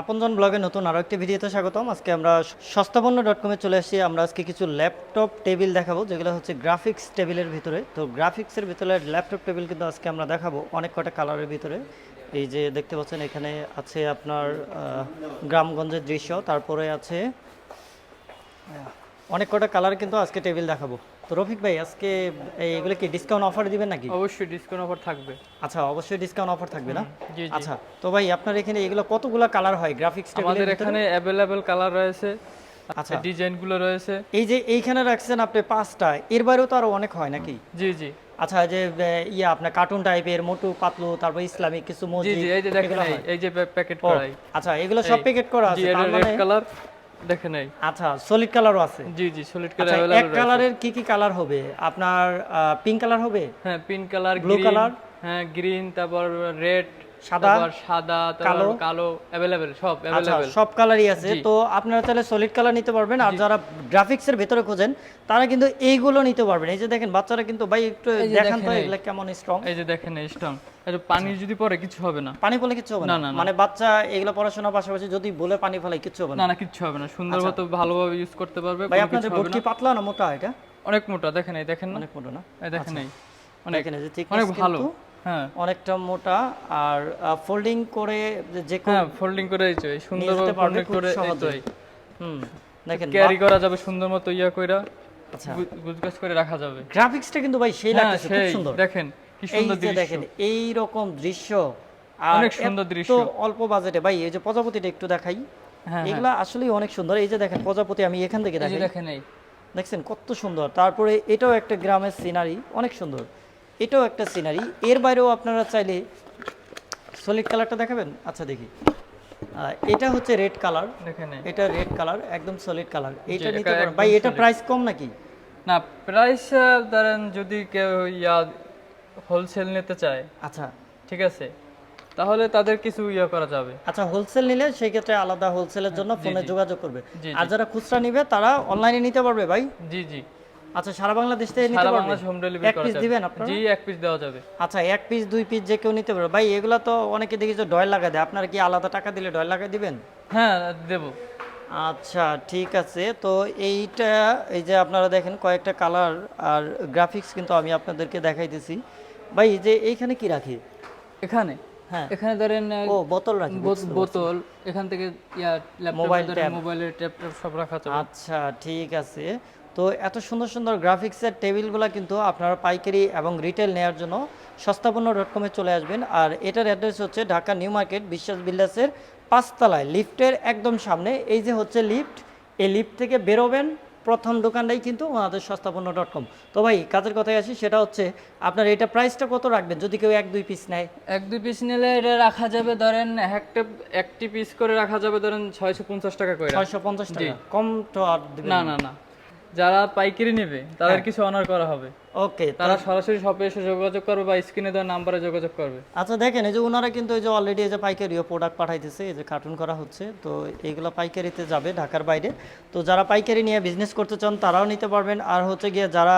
আপনজন ব্লগে নতুন আরও একটি ভিডিওতে স্বাগতম। আজকে আমরা সস্তাপন্ন ডট কমে চলে আসি আমরা আজকে কিছু ল্যাপটপ টেবিল দেখাবো, যেগুলো হচ্ছে গ্রাফিক্স টেবিলের ভিতরে। তো গ্রাফিক্সের ভিতরে ল্যাপটপ টেবিল কিন্তু আজকে আমরা দেখাবো অনেক কটা কালারের ভিতরে। এই যে দেখতে পাচ্ছেন, এখানে আছে আপনার গ্রামগঞ্জের দৃশ্য, তারপরে আছে অনেক কটা কালার কিন্তু আজকে টেবিল দেখাবো। তো রফিক ভাই আজকে এই- এগুলো কি ডিসকাউন্ট অফার দিবেন নাকি? অবশ্যই ডিসকাউন্ট অফার থাকবে। আচ্ছা অবশ্যই ডিসকাউন্ট অফার থাকবে না? জি জি। আচ্ছা তো ভাই আপনার এখানে এগুলো কতগুলো কালার হয় গ্রাফিক্স আমাদের এখানে অ্যাভেলেবেল কালার রয়েছে আচ্ছা। ডিজাইনগুলো রয়েছে। এই যে এইখানে রাখছেন আপনি পাঁচটা এর বাইরেও তো আরও অনেক হয় নাকি? জি জি। আচ্ছা যে ইয়ে আপনার কার্টুন টাইপের মোটু পাতলু তারপর ইসলামিক কিছু মসজিদ জি এই যে দেখেন এই যে প্যাকেট ও, করাই আচ্ছা এগুলো সব প্যাকেট করা আছে তার রেড মানে কালার দেখেন নাই। আচ্ছা সলিড কালারও আছে। জি জি সলিড কালার আচ্ছা এক কালারের কি কি কালার হবে? আপনার পিঙ্ক কালার হবে? হ্যাঁ পিঙ্ক কালার ব্লু কালার হ্যাঁ গ্রিন তারপর রেড সাদা? সাদা কালো। অ্যাভেলেবল সব আচ্ছা সব কালারই আছে। তো আপনারা তাহলে সলিড কালার নিতে পারবেন। আর যারা গ্রাফিক্সের ভেতরে খোঁজেন তারা কিন্তু এইগুলো নিতে পারবেন। এই যে দেখেন বাচ্চারা কিন্তু ভাই একটু দেখান তো। এগুলো কেমন স্ট্রং এই যে দেখেন এই এটা পানি যদি পড়ে কিছু হবে না। পানি পড়লে কিচ্ছু হবে না। মানে বাচ্চা এগুলো পড়াশোনার পাশাপাশি যদি বলে পানি ফেলাই কিচ্ছু হবে না? না কিচ্ছু হবে না। সুন্দর মতো ভালোভাবে ইউজ করতে পারবে ভাই আপনাদের কিছু বোর্ড কি পাতলা না মোটা এটা? অনেক মোটা দেখেন এই দেখেন না। অনেক মোটা না? এই দেখেন এই। অনেক অনেক ভালো। অনেকটা মোটা আর ফোল্ডিং করে যে- হ্যাঁ ফোল্ডিং করে এই সুন্দরভাবে ফোল্ডিং করে তো হুম দেখেন ক্যারি করা যাবে সুন্দর মতো ইয়া কইরা আচ্ছা। গুজগাছ করে রাখা যাবে। গ্রাফিক্সটা কিন্তু ভাই সেই হ্যাঁ লাগতেছে খুব সুন্দর। দেখেন কি সুন্দর দৃশ্য। দেখেন এই রকম দৃশ্য আর অনেক সুন্দর দৃশ্য। অল্প বাজেটে ভাই এই যে প্রজাপতিটা একটু দেখাই। হ্যাঁ এগুলা আসলেই অনেক সুন্দর। এই যে দেখেন প্রজাপতি আমি এখান থেকে দেখাই। দেখেন দেখছেন কত সুন্দর। তারপরে এটাও একটা গ্রামের সিনারি অনেক সুন্দর। এটাও একটা সিনারি এর বাইরেও আপনারা চাইলে সলিড কালারটা দেখাবেন? আচ্ছা দেখি। এটা হচ্ছে রেড কালার দেখেন এটা রেড কালার একদম সলিড কালার এটা নিতে পারেন। ভাই এটা প্রাইস কম নাকি? না প্রাইস ধরেন যদি কেউ ইয়া হোলসেল নিতে চায়। আচ্ছা। ঠিক আছে? তাহলে তাদের কিছু ইয়া করা যাবে। আচ্ছা হোলসেল নিলে সেই ক্ষেত্রে আলাদা হোলসেলের জন্য ফোনে যোগাযোগ করবে। আর যারা খুচরা নিবে তারা অনলাইনে নিতে পারবে ভাই। জি জি। আচ্ছা সারা বাংলাদেশ থেকে নিতে পারবেন সারা হোম ডেলিভারি করা যাবে। দিবেন আপনারা? জি এক পিস দেওয়া যাবে। আচ্ছা এক পিস দুই পিস যে কেউ নিতে পারবে। ভাই এগুলা তো অনেকে দেখি যে ডয় লাগা দেয়। আপনারা কি আলাদা টাকা দিলে ডয় লাগাই দিবেন? হ্যাঁ দেব। আচ্ছা ঠিক আছে। তো এইটা এই যে আপনারা দেখেন কয়েকটা কালার আর গ্রাফিক্স কিন্তু আমি আপনাদেরকে দেখাইতেছি। ভাই এই যে এইখানে কি রাখি? এখানে? এখানে ধরেন ও বোতল রাখি বোতল এখান থেকে ইয়া tab। মোবাইলের ট্যাব সব রাখা যাবে। আচ্ছা ঠিক আছে। তো এত সুন্দর সুন্দর গ্রাফিক্সের টেবিলগুলো কিন্তু আপনারা পাইকারি এবং রিটেল নেওয়ার জন্য সস্তাপন্ন ডট কমে চলে আসবেন। আর এটার অ্যাড্রেস হচ্ছে ঢাকা নিউ মার্কেট বিশ্বাস বিল্ডার্সের পাঁচতলায়। লিফটের একদম সামনে এই যে হচ্ছে লিফট এই লিফট থেকে বেরোবেন। প্রথম দোকানটাই কিন্তু ওনাদের সস্তাপন্ন ডট কম তো ভাই কাজের কথায় আসি সেটা হচ্ছে আপনার এটা প্রাইসটা কত রাখবেন? যদি কেউ এক দুই পিস নেয়। এক দুই পিস নিলে এটা রাখা যাবে ধরেন একটা একটি পিস করে রাখা যাবে ধরেন ছয়শো পঞ্চাশ টাকা করে ছয়শো পঞ্চাশ টাকা? কম তো আর না। না না। যারা পাইকারি নেবে তাদের কিছু অনার করা হবে। ওকে তারা সরাসরি শপে এসে যোগাযোগ করবে বা স্ক্রিনে দেওয়া নাম্বারে যোগাযোগ করবে। আচ্ছা দেখেন এই যে ওনারা কিন্তু এই যে অলরেডি এই যে পাইকারিও প্রোডাক্ট পাঠাইতেছে এই যে কার্টুন করা হচ্ছে তো এইগুলো পাইকারিতে যাবে ঢাকার বাইরে। তো যারা পাইকারি নিয়ে বিজনেস করতে চান তারাও নিতে পারবেন। আর হচ্ছে গিয়ে যারা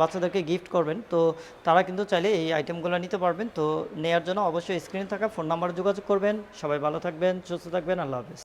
বাচ্চাদেরকে গিফট করবেন তো তারা কিন্তু চাইলে এই আইটেমগুলো নিতে পারবেন। তো নেয়ার জন্য অবশ্যই স্ক্রিনে থাকা ফোন নাম্বারে যোগাযোগ করবেন। সবাই ভালো থাকবেন সুস্থ থাকবেন আল্লাহ হাফেজ।